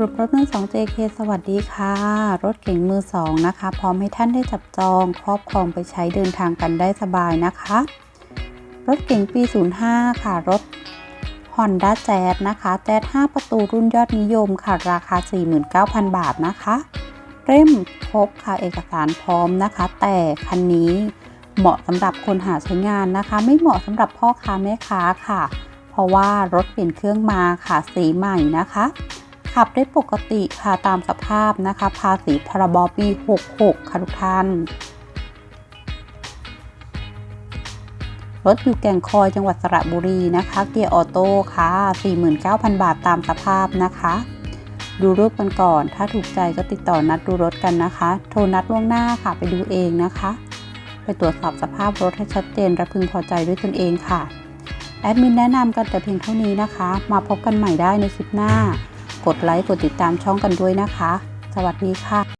รุปรถมือ2 JK สวัสดีค่ะ รถเก๋งมือ2นะคะ พร้อมให้ท่านได้จับจอง ครอบครองไปใช้เดินทางกันได้สบายนะคะ รถเก๋งปี 05 ค่ะ รถ Honda Jazz นะคะ j a z 5ประตูรุ่นยอดนิยมค่ะ ราคา 49,000 บาทนะคะเล่มครบค่ะ เอกสารพร้อมนะคะ แต่คันนี้เหมาะสำหรับคนหาใช้งานนะคะ ไม่เหมาะสำหรับพ่อค้าแม่ค้าค่ะ เพราะว่ารถเปลี่ยนเครื่องมาค่ะ สีใหม่นะคะ ขับได้ปกติค่ะตามสภาพนะคะ ภาษีพรบปี 66 ค่ะทุกท่านรถอยู่แก่งคอยจังหวัดสระบุรีนะคะ เกียร์ออโต้ค่ะ 49,000 บาทตามสภาพนะคะ ดูรูปกันก่อน ถ้าถูกใจก็ติดต่อนัดดูรถกันนะคะ โทรนัดล่วงหน้าค่ะไปดูเองนะคะ ไปตรวจสอบสภาพรถให้ชัดเจนและพึงพอใจด้วยตนเองค่ะ แอดมินแนะนำกันแต่เพียงเท่านี้นะคะ มาพบกันใหม่ได้ในคลิปหน้า กดไลค์กดติดตามช่องกันด้วยนะคะ สวัสดีค่ะ